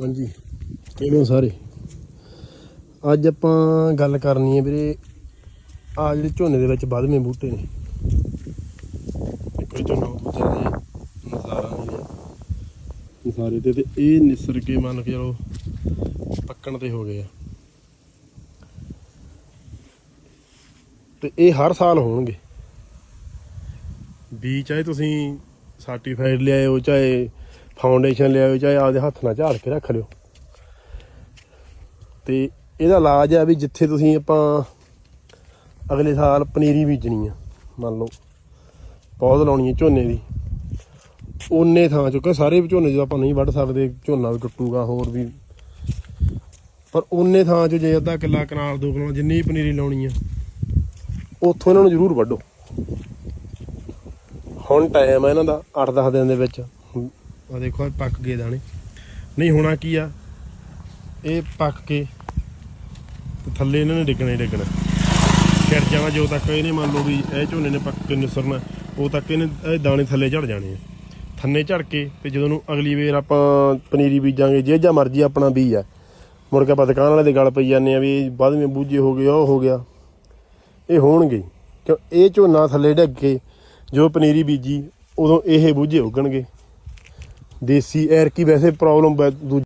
ਹਾਂਜੀ ਕਿਵੇਂ ਸਾਰੇ। ਅੱਜ ਆਪਾਂ ਗੱਲ ਕਰਨੀ ਹੈ ਵੀਰੇ ਆ ਜਿਹੜੇ ਝੋਨੇ ਦੇ ਵਿੱਚ ਵੱਧਵੇਂ ਬੂਟੇ ਨੇ। ਇੱਕ ਝੋਨਾ ਦੂਜਾ ਦੇ ਨਜ਼ਾਰਾ ਨੇ ਨਜ਼ਾਰੇ ਤੇ ਤੇ ਇਹ ਨਿਸਰ ਕੇ ਮੰਨ ਕੇ ਚਲੋ ਪੱਕਣ ਤੇ ਹੋ ਗਏ ਆ। ਤੇ ਇਹ ਹਰ ਸਾਲ ਹੋਣਗੇ। ਵੀ ਚਾਹੇ ਤੁਸੀਂ ਸਰਟੀਫਾਈਡ ਲਿਆਇਓ ਚਾਹੇ ਫਾਊਂਡੇਸ਼ਨ ਲਿਆਇਓ ਚਾਹੇ ਆਪਦੇ ਹੱਥ ਨਾਲ ਝਾੜ ਕੇ ਰੱਖ ਲਿਓ। ਤੇ ਇਹਦਾ ਇਲਾਜ ਆ ਵੀ ਜਿੱਥੇ ਤੁਸੀਂ ਆਪਾਂ ਅਗਲੇ ਸਾਲ ਪਨੀਰੀ ਬੀਜਣੀ ਆ, ਮੰਨ ਲਓ ਪੌਦ ਲਾਉਣੀ ਹੈ ਝੋਨੇ ਦੀ। ਓਨੇ ਥਾਂ ਚੁੱਕਾ ਸਾਰੇ ਝੋਨੇ ਜਦੋਂ ਆਪਾਂ ਨਹੀਂ ਵੱਢ ਸਕਦੇ, ਝੋਨਾ ਵੀ ਟੁੱਟੂਗਾ ਹੋਰ ਵੀ। ਪਰ ਓਨੇ ਥਾਂ 'ਚ ਜੇ ਅੱਧਾ ਕਿੱਲਾ ਕਨਾਲ, ਦੋ ਕਿੱਲਾ, ਜਿੰਨੀ ਪਨੀਰੀ ਲਾਉਣੀ ਆ, ਉੱਥੋਂ ਇਹਨਾਂ ਨੂੰ ਜ਼ਰੂਰ ਵੱਢੋ। ਹੁਣ ਟਾਈਮ ਆ ਇਹਨਾਂ ਦਾ 8-10 ਦਿਨ ਦੇ ਵਿੱਚ। ਆ ਦੇਖੋ ਇਹ ਪੱਕ ਗਏ ਦਾਣੇ। ਨਹੀਂ, ਹੋਣਾ ਕੀ ਆ? ਇਹ ਪੱਕ ਕੇ ਤੇ ਥੱਲੇ ਇਹਨਾਂ ਨੇ ਡਿੱਗਣਾ ਹੀ ਡਿੱਗਣਾ। ਛਿੜ ਜਾਣਾ ਜੋ ਤੱਕ ਇਹਨੇ ਮੰਨ ਲਓ ਵੀ ਇਹ ਝੋਨੇ ਨੇ ਪੱਕ ਕੇ ਨਿਸਰਨਾ, ਉਹ ਤੱਕ ਇਹਨੇ, ਇਹ ਦਾਣੇ ਥੱਲੇ ਝੜ ਜਾਣੇ ਆ। ਥੰਨੇ ਝੜ ਕੇ ਤੇ ਜਦੋਂ ਨੂੰ ਅਗਲੀ ਵੇਰ ਆਪਾਂ ਪਨੀਰੀ ਬੀਜਾਂਗੇ, ਜੇ ਜਾਂ ਮਰਜ਼ੀ ਆਪਣਾ ਬੀਜ ਆ। ਮੁੜ ਕੇ ਆਪਾਂ ਦੁਕਾਨ ਵਾਲੇ ਦੇ ਗੱਲ ਪਈ ਜਾਂਦੇ ਆ ਵੀ ਬਾਅਦ ਵਿੱਚ ਬੂਝੇ ਹੋ ਗਏ, ਉਹ ਹੋ ਗਿਆ। ਇਹ ਹੋਣਗੇ। ਕਿਉਂ? ਇਹ ਝੋਨਾ ਥੱਲੇ ਡਿੱਗ ਕੇ ਜੋ ਪਨੀਰੀ ਬੀਜੀ, ਉਦੋਂ ਇਹ ਬੂਝੇ ਉੱਗਣਗੇ। ਦੇਸੀ ਐਰ ਕੀ ਵੈਸੇ ਪ੍ਰੋਬਲਮ ਦੂਜੀ